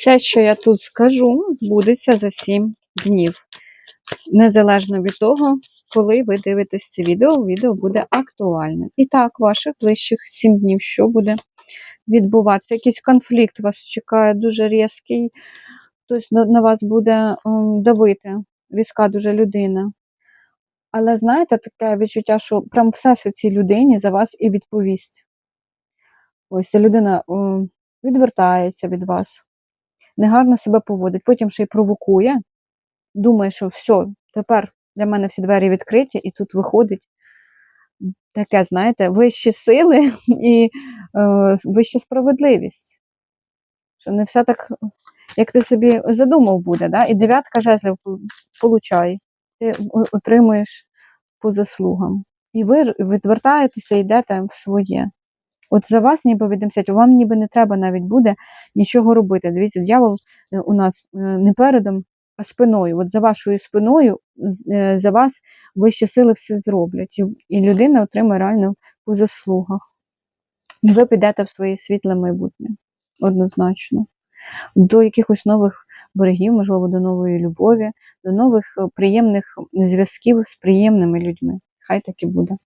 Все, що я тут скажу, збудеться за 7 днів. Незалежно від того, коли ви дивитесь це відео, відео буде актуальне. І так, ваших ближчих 7 днів, що буде відбуватися? Якийсь конфлікт вас чекає дуже різкий, хтось на, вас буде ем, давити, різка дуже людина. Але знаєте, таке відчуття, що прям всесвіт цій людині за вас і відповість. Ось ця людина ем, відвертається від вас, негарно себе поводить, потім ще й провокує, думає, що все, тепер для мене всі двері відкриті, і тут виходить таке, знаєте, вищі сили і е, вища справедливість. Що не все так, як ти собі задумав буде, да? і дев'ятка жезлів получай. Ти отримуєш по заслугам. І ви відвертаєтеся йдете в своє. От за вас ніби відомсять, вам ніби не треба навіть буде нічого робити. Дивіться, дьявол е, у нас е, не передом, а спиною. От за вашою спиною е, за вас вищі сили все зроблять. І- людина отримає реально по заслугах. І ви підете в своє світле майбутнє. Однозначно. До якихось нових берегів, можливо, до нової любові, до нових приємних зв'язків з приємними людьми. Хай так і буде.